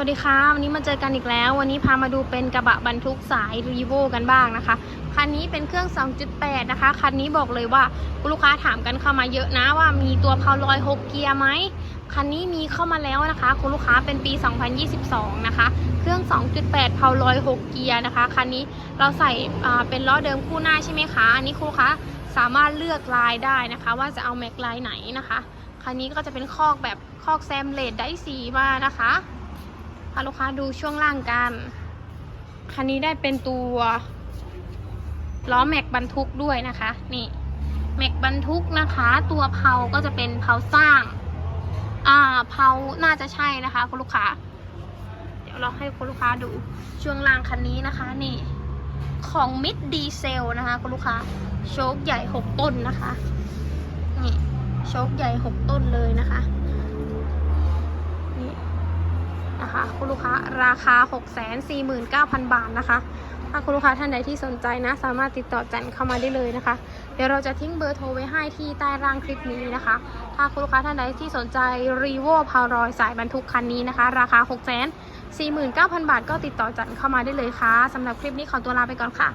วัสดีค่ะวันนี้มาเจอกันอีกแล้ว วันนี้พามาดูเป็นกระบะบรรทุกสายรีโวกันบ้างนะคะ คันนี้เป็นเครื่อง 2.8 นะคะ คันนี้บอกเลยว่าคุณลูกค้าถามกันเข้ามาเยอะนะว่ามีตัวเพาลอย 6 เกียร์ไหมคันนี้มีเข้ามาแล้วนะคะ คุณลูกค้าเป็นปี 2022 นะคะ เครื่อง 2.8 เพาลอย 6 เกียร์นะคะ คันนี้เราใส่เป็นล้อเดิมคู่หน้าใช่ไหมคะอันนี้คุณลูกค้าสามารถเลือกลายได้นะคะ ว่าจะเอาแม็กลายไหนนะคะ คันนี้ก็จะเป็นคอกแบบคอกแซมเลดได้สีมานะคะ ลูกค้าดูช่วงล่างกัน คันนี้ได้เป็นตัวล้อแม็กบรรทุกด้วยนะคะ นี่แม็กบรรทุกนะคะ ตัวเพาก็จะเป็นเพาสร้าง อ่าเพาน่าจะใช่นะคะ คุณลูกค้า เดี๋ยวเราให้คุณลูกค้าดูช่วงล่างคันนี้นะคะ นี่ ของมิดดีเซลนะคะ คุณลูกค้า โชคใหญ่หกต้นนะคะ นี่โชคใหญ่หกต้นเลยนะคะ คะคุณลูกค้าราคา 649,000 บาทนะคะ ถ้าคุณลูกค้าท่านใดที่สนใจนะ สามารถติดต่อจันเข้ามาได้เลยนะคะ เดี๋ยวเราจะทิ้งเบอร์โทรไว้ให้ที่ใต้ร่างคลิปนี้นะคะ ถ้าคุณลูกค้าท่านใดที่สนใจรีโวพารอยสายบรรทุกคันนี้นะคะ ราคา 649,000 บาท ก็ติดต่อจันเข้ามาได้เลยค่ะสำหรับคลิปนี้ขอตัวลาไปก่อนค่ะ